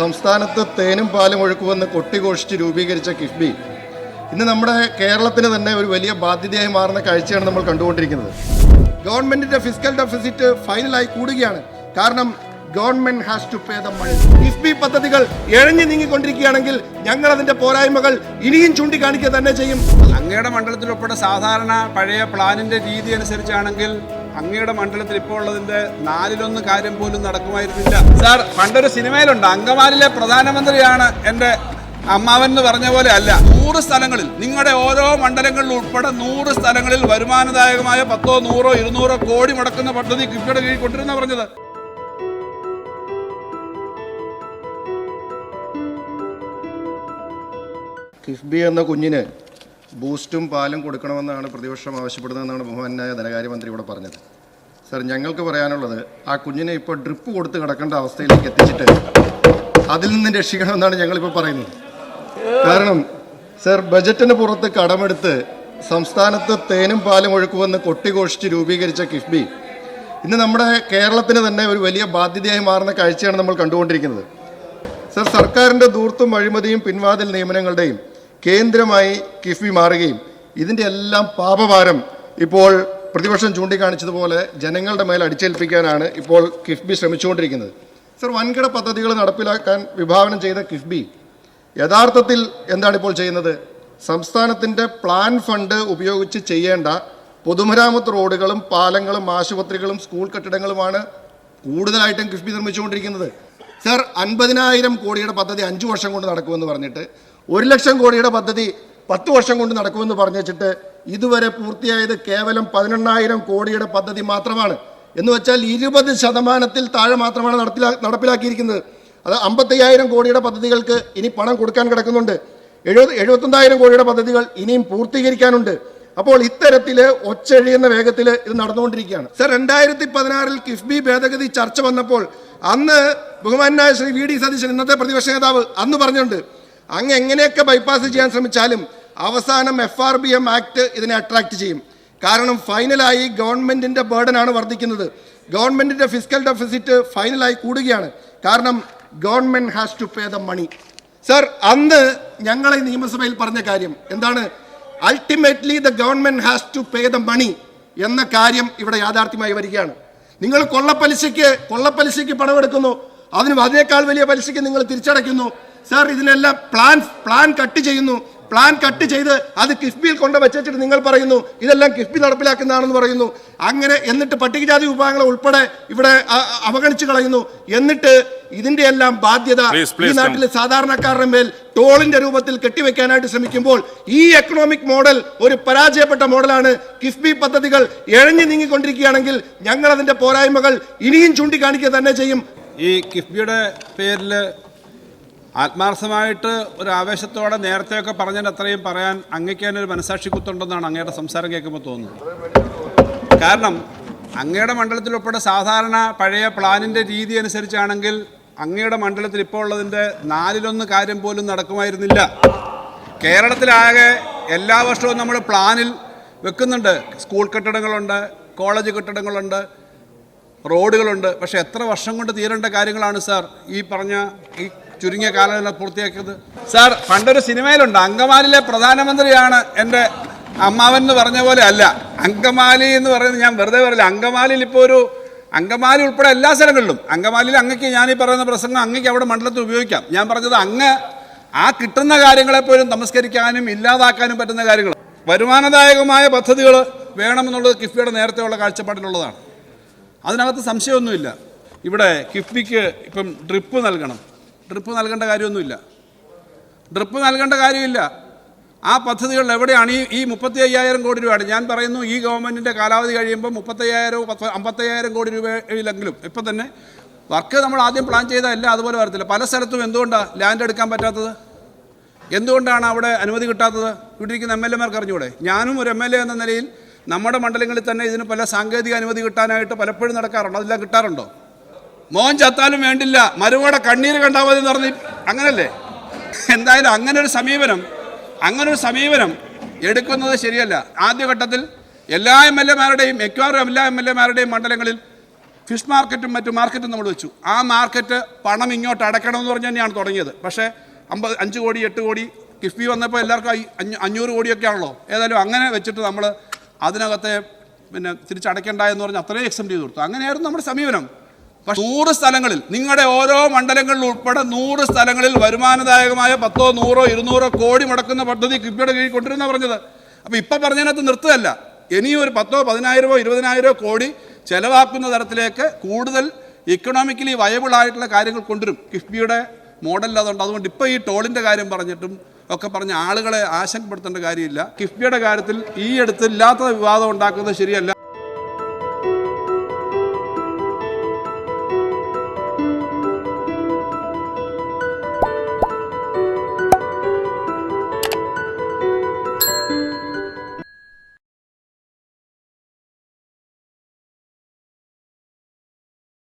സംസ്ഥാനത്ത് തേനും പാലും ഒഴുക്കുമെന്ന് കൊട്ടിഘോഷിച്ച് രൂപീകരിച്ച കിഫ്ബി. ഇന്ന് നമ്മുടെ കേരളത്തിന് തന്നെ ഒരു വലിയ ബാധ്യതയായി മാറുന്ന കാഴ്ചയാണ് നമ്മൾ കണ്ടുകൊണ്ടിരിക്കുന്നത്. ഗവൺമെന്റിന്റെ ഫിസിക്കൽ ഡെഫിസിറ്റ് ഫൈനലായി കൂടുകയാണ്. കാരണം government has to pay the money KIIFB പദ്ധതികൾ എഴഞ്ഞു നീങ്ങിക്കൊണ്ടിരിക്കുകയാണെങ്കിൽ ഞങ്ങൾ അതിന്റെ പോരായ്മകൾ ഇനിയും ചൂണ്ടിക്കാണിക്കുക തന്നെ ചെയ്യും. അങ്ങയുടെ മണ്ഡലത്തിൽ ഉൾപ്പെടെ സാധാരണ പഴയ പ്ലാനിന്റെ രീതി അനുസരിച്ചാണെങ്കിൽ അങ്ങയുടെ മണ്ഡലത്തിൽ ഇപ്പോൾ ഉള്ളതിന്റെ നാലിലൊന്ന് കാര്യം പോലും നടക്കുമായിരുന്നില്ല. സാർ പണ്ടൊരു സിനിമയിലുണ്ട് അങ്കമാലിലെ പ്രധാനമന്ത്രിയാണ് എന്റെ അമ്മാവൻ എന്ന് പറഞ്ഞ പോലെ അല്ല. നൂറ് സ്ഥലങ്ങളിൽ നിങ്ങളുടെ ഓരോ മണ്ഡലങ്ങളിൽ ഉൾപ്പെടെ നൂറ് സ്ഥലങ്ങളിൽ വരുമാനദായകമായ പത്തോ നൂറോ ഇരുന്നൂറോ കോടി മുടക്കുന്ന പദ്ധതി കിഫ്ബിയുടെ കീഴിൽ കൊണ്ടുവരുന്ന പറഞ്ഞത്. കിഫ്ബി എന്ന കുഞ്ഞിന് ബൂസ്റ്റും പാലും കൊടുക്കണമെന്നാണ് പ്രതിപക്ഷം ആവശ്യപ്പെടുന്നതെന്നാണ് ബഹുമാനായ ധനകാര്യമന്ത്രി ഇവിടെ പറഞ്ഞത്. സർ ഞങ്ങൾക്ക് പറയാനുള്ളത് ആ കുഞ്ഞിനെ ഇപ്പോൾ ഡ്രിപ്പ് കൊടുത്ത് കിടക്കേണ്ട അവസ്ഥയിലേക്ക് എത്തിച്ചിട്ട് അതിൽ നിന്ന് രക്ഷിക്കണമെന്നാണ് ഞങ്ങളിപ്പോൾ പറയുന്നത്. കാരണം സർ ബജറ്റിന് പുറത്ത് കടമെടുത്ത് സംസ്ഥാനത്ത് തേനും പാലും ഒഴുക്കുമെന്ന് കൊട്ടിഘോഷിച്ച് രൂപീകരിച്ച കിഫ്ബി ഇന്ന് നമ്മുടെ കേരളത്തിന് തന്നെ ഒരു വലിയ ബാധ്യതയായി മാറുന്ന കാഴ്ചയാണ് നമ്മൾ കണ്ടുകൊണ്ടിരിക്കുന്നത്. സർ സർക്കാരിന്റെ ദൂർത്തും അഴിമതിയും പിൻവാതിൽ നിയമനങ്ങളുടെയും കേന്ദ്രമായി കിഫ്ബി മാറുകയും ഇതിന്റെ എല്ലാം പാപഭാരം ഇപ്പോൾ പ്രതിപക്ഷം ചൂണ്ടിക്കാണിച്ചതുപോലെ ജനങ്ങളുടെ മേൽ അടിച്ചേൽപ്പിക്കാനാണ് ഇപ്പോൾ കിഫ്ബി ശ്രമിച്ചുകൊണ്ടിരിക്കുന്നത്. സർ വൻകിട പദ്ധതികൾ നടപ്പിലാക്കാൻ വിഭാവനം ചെയ്ത കിഫ്ബി യഥാർത്ഥത്തിൽ എന്താണ് ഇപ്പോൾ ചെയ്യുന്നത്? സംസ്ഥാനത്തിന്റെ പ്ലാൻ ഫണ്ട് ഉപയോഗിച്ച് ചെയ്യേണ്ട പൊതുമരാമത്ത് റോഡുകളും പാലങ്ങളും ആശുപത്രികളും സ്കൂൾ കെട്ടിടങ്ങളുമാണ് കൂടുതലായിട്ടും കിഫ്ബി നിർമ്മിച്ചുകൊണ്ടിരിക്കുന്നത്. സർ അൻപതിനായിരം കോടിയുടെ പദ്ധതി അഞ്ചു വർഷം കൊണ്ട് നടക്കുമെന്ന് പറഞ്ഞിട്ട് ഒരു ലക്ഷം കോടിയുടെ പദ്ധതി പത്ത് വർഷം കൊണ്ട് നടക്കുമെന്ന് പറഞ്ഞു വെച്ചിട്ട് ഇതുവരെ പൂർത്തിയായത് കേവലം പതിനെണ്ണായിരം കോടിയുടെ പദ്ധതി മാത്രമാണ്. എന്ന് വെച്ചാൽ ഇരുപത് ശതമാനത്തിൽ താഴെ മാത്രമാണ് നടപ്പിലാ നടപ്പിലാക്കിയിരിക്കുന്നത്. അത് അമ്പത്തയ്യായിരം കോടിയുടെ പദ്ധതികൾക്ക് ഇനി പണം കൊടുക്കാൻ കിടക്കുന്നുണ്ട്. എഴുപത് എഴുപത്തൊന്നായിരം കോടിയുടെ പദ്ധതികൾ ഇനിയും പൂർത്തീകരിക്കാനുണ്ട്. അപ്പോൾ ഇത്തരത്തിൽ ഒച്ചഴിയുന്ന വേഗത്തിൽ ഇത് നടന്നുകൊണ്ടിരിക്കുകയാണ്. സർ രണ്ടായിരത്തി പതിനാറിൽ കിഫ്ബി ഭേദഗതി ചർച്ച വന്നപ്പോൾ അന്ന് ബഹുമാനായ ശ്രീ വി ഡി സതീശൻ ഇന്നത്തെ പ്രതിപക്ഷ നേതാവ് അന്ന് പറഞ്ഞിട്ടുണ്ട് അങ്ങ് എങ്ങനെയൊക്കെ ബൈപ്പാസ് ചെയ്യാൻ ശ്രമിച്ചാലും അവസാനം F R B M act ഇതിനെ അട്രാക്ട് ചെയ്യും. കാരണം ഫൈനലായി ഗവൺമെന്റിന്റെ ബേർഡനാണ് വർദ്ധിക്കുന്നത്. ഗവൺമെന്റിന്റെ ഫിസിക്കൽ ഡെഫിസിറ്റ് ഫൈനലായി കൂടുകയാണ്. കാരണം government has to pay the money sir അന്ന് ഞങ്ങളെ നിയമസഭയിൽ പറഞ്ഞ കാര്യം എന്താണ്? Ultimately the government has to pay the money എന്ന കാര്യം ഇവിടെ യാഥാർത്ഥ്യമായി വരികയാണ്. നിങ്ങൾ കൊള്ളപ്പലിശയ്ക്ക് കൊള്ളപ്പലിശയ്ക്ക് പണമെടുക്കുന്നു അതിന് അതിനേക്കാൾ വലിയ പലിശയ്ക്ക് നിങ്ങൾ തിരിച്ചടയ്ക്കുന്നു. സാർ ഇതിനെല്ലാം പ്ലാൻ പ്ലാൻ കട്ട് ചെയ്യുന്നു. പ്ലാൻ കട്ട് ചെയ്ത് അത് കിഫ്ബിയിൽ കൊണ്ട് വെച്ചിട്ട് നിങ്ങൾ പറയുന്നു ഇതെല്ലാം കിഫ്ബി നടപ്പിലാക്കുന്നതാണെന്ന് പറയുന്നു. അങ്ങനെ എന്നിട്ട് പട്ടികജാതി വിഭാഗങ്ങളെ ഉൾപ്പെടെ ഇവിടെ അവഗണിച്ചു കളയുന്നു. എന്നിട്ട് ഇതിന്റെ എല്ലാം ബാധ്യത ഈ നാട്ടിലെ സാധാരണക്കാരുടെ മേൽ ടോളിന്റെ രൂപത്തിൽ കെട്ടിവെക്കാനായിട്ട് ശ്രമിക്കുമ്പോൾ ഈ എക്കണോമിക് മോഡൽ ഒരു പരാജയപ്പെട്ട മോഡലാണ് കിഫ്ബി പദ്ധതികൾ എഴഞ്ഞു നീങ്ങിക്കൊണ്ടിരിക്കുകയാണെങ്കിൽ ഞങ്ങൾ അതിന്റെ പോരായ്മകൾ ഇനിയും ചൂണ്ടിക്കാണിക്കുക തന്നെ ചെയ്യും. ഈ കിഫ്ബിയുടെ പേരിൽ ആത്മാർത്ഥമായിട്ട് ഒരു ആവേശത്തോടെ നേരത്തെയൊക്കെ പറഞ്ഞതിന്റെ അത്രയും പറയാൻ അങ്ങയ്ക്ക് തന്നെ ഒരു മനസാക്ഷി കുത്തുണ്ടെന്നാണ് അങ്ങയുടെ സംസാരം കേൾക്കുമ്പോൾ തോന്നുന്നത്. കാരണം അങ്ങയുടെ മണ്ഡലത്തിൽ ഉൾപ്പെടെ സാധാരണ പഴയ പ്ലാനിന്റെ രീതി അനുസരിച്ചാണെങ്കിൽ അങ്ങയുടെ മണ്ഡലത്തിൽ ഇപ്പോൾ ഉള്ളതിന്റെ നാലിലൊന്ന് കാര്യം പോലും നടക്കുമായിരുന്നില്ല. കേരളത്തിലാകെ എല്ലാ വർഷവും നമ്മൾ പ്ലാനിൽ വെക്കുന്നുണ്ട്. സ്കൂൾ കെട്ടിടങ്ങളുണ്ട് കോളേജ് കെട്ടിടങ്ങളുണ്ട് റോഡുകളുണ്ട്. പക്ഷേ എത്ര വർഷം കൊണ്ട് തീരേണ്ട കാര്യങ്ങളാണ് സാർ ഈ പറഞ്ഞ ഈ ചുരുങ്ങിയ കാലയളവ് പൂർത്തിയാക്കിയത്. സാർ പണ്ടൊരു സിനിമയിലുണ്ട് അങ്കമാലിലെ പ്രധാനമന്ത്രിയാണ് എന്റെ അമ്മാവൻ എന്ന് പറഞ്ഞ പോലെ അല്ല. അങ്കമാലി എന്ന് പറയുന്നത് ഞാൻ വെറുതെ പറയില്ല. അങ്കമാലിയിൽ ഇപ്പോൾ ഒരു അങ്കമാലി ഉൾപ്പെടെ എല്ലാ സ്ഥലങ്ങളിലും അങ്കമാലിയിൽ അങ്ങക്ക് ഞാൻ ഈ പറയുന്ന പ്രസംഗം അങ്ങക്ക് അവിടെ മണ്ഡലത്തിൽ ഉപയോഗിക്കാം. ഞാൻ പറഞ്ഞത് അങ്ങ് ആ കിട്ടുന്ന കാര്യങ്ങളെപ്പോലും നമസ്കരിക്കാനും ഇല്ലാതാക്കാനും പറ്റുന്ന കാര്യങ്ങൾ. വരുമാനദായകമായ പദ്ധതികൾ വേണമെന്നുള്ളത് കിഫ്ബിയുടെ നേരത്തെയുള്ള കാഴ്ചപ്പാടിലുള്ളതാണ്. അതിനകത്ത് സംശയമൊന്നുമില്ല. ഇവിടെ കിഫ്ബിക്ക് ഇപ്പം ഡ്രിപ്പ് നൽകണം. ഡ്രിപ്പ് നൽകേണ്ട കാര്യമൊന്നുമില്ല. ഡ്രിപ്പ് നൽകേണ്ട കാര്യമില്ല. ആ പദ്ധതികൾ എവിടെയാണ്? ഈ ഈ മുപ്പത്തി അയ്യായിരം കോടി രൂപയാണ്. ഞാൻ പറയുന്നു ഈ ഗവൺമെന്റിന്റെ കാലാവധി കഴിയുമ്പോൾ മുപ്പത്തയ്യായിരവും പത്ത് അമ്പത്തയ്യായിരം കോടി രൂപയിലെങ്കിലും ഇപ്പം തന്നെ വർക്ക് നമ്മൾ ആദ്യം പ്ലാൻ ചെയ്താൽ എല്ലാം അതുപോലെ വരത്തില്ല. പല സ്ഥലത്തും എന്തുകൊണ്ടാണ് ലാൻഡ് എടുക്കാൻ പറ്റാത്തത്? എന്തുകൊണ്ടാണ് അവിടെ അനുമതി കിട്ടാത്തത്? ഇവിടെയിരിക്കുന്ന എം എൽ എമാർക്ക് അറിഞ്ഞൂടെ? ഞാനും ഒരു എം എൽ എ എന്ന നിലയിൽ നമ്മുടെ മണ്ഡലങ്ങളിൽ തന്നെ ഇതിന് പല സാങ്കേതിക അനുമതി കിട്ടാനായിട്ട് പലപ്പോഴും നടക്കാറുണ്ട്. അതെല്ലാം കിട്ടാറുണ്ടോ? മോൻ ചത്താലും വേണ്ടില്ല. മരുവോടെ കണ്ണീര് കണ്ടാൽ മതി എന്ന് പറഞ്ഞ് അങ്ങനല്ലേ? എന്തായാലും അങ്ങനെ ഒരു സമീപനം അങ്ങനെ ഒരു സമീപനം എടുക്കുന്നത് ശരിയല്ല. ആദ്യഘട്ടത്തിൽ എല്ലാ എം എൽ എമാരുടെയും മിക്കവാറും എല്ലാ എം എൽ എമാരുടെയും മണ്ഡലങ്ങളിൽ ഫിഷ് മാർക്കറ്റും മറ്റു മാർക്കറ്റും നമ്മൾ വെച്ചു. ആ മാർക്കറ്റ് പണം ഇങ്ങോട്ട് അടയ്ക്കണമെന്ന് പറഞ്ഞ് തന്നെയാണ് തുടങ്ങിയത്. പക്ഷേ അമ്പത് അഞ്ച് കോടി എട്ട് കോടി കിഫ്ബി വന്നപ്പോൾ എല്ലാവർക്കും അഞ്ഞൂറ് കോടിയൊക്കെ ആണല്ലോ. ഏതായാലും അങ്ങനെ വെച്ചിട്ട് നമ്മൾ അതിനകത്തെ പിന്നെ തിരിച്ചടയ്ക്കേണ്ട എന്ന് പറഞ്ഞ് അത്രയും എക്സെപ്റ്റ് ചെയ്ത് കൊടുത്തു. അങ്ങനെയായിരുന്നു നമ്മുടെ സമീപനം. പക്ഷേ നൂറ് സ്ഥലങ്ങളിൽ നിങ്ങളുടെ ഓരോ മണ്ഡലങ്ങളിൽ ഉൾപ്പെടെ നൂറ് സ്ഥലങ്ങളിൽ വരുമാനദായകമായ പത്തോ നൂറോ ഇരുന്നൂറോ കോടി മുടക്കുന്ന പദ്ധതി കിഫ്ബിയുടെ കീഴിൽ കൊണ്ടുവരുന്ന പറഞ്ഞത്. അപ്പോൾ ഇപ്പം പറഞ്ഞതിനകത്ത് നിർത്തുകയല്ല. ഇനിയും ഒരു പത്തോ പതിനായിരമോ ഇരുപതിനായിരമോ കോടി ചിലവാക്കുന്ന തരത്തിലേക്ക് കൂടുതൽ ഇക്കണോമിക്കലി വയബിൾ ആയിട്ടുള്ള കാര്യങ്ങൾ കൊണ്ടുവരും. കിഫ്ബിയുടെ മോഡൽ അതുകൊണ്ട് അതുകൊണ്ട് ഇപ്പോൾ ഈ ടോളിന്റെ കാര്യം പറഞ്ഞിട്ടും ഒക്കെ പറഞ്ഞ ആളുകളെ ആശങ്കപ്പെടുത്തേണ്ട കാര്യമില്ല. കിഫ്ബിയുടെ കാര്യത്തിൽ ഈ അടുത്ത് ഇല്ലാത്ത വിവാദം ഉണ്ടാക്കുന്നത് ശരിയല്ല.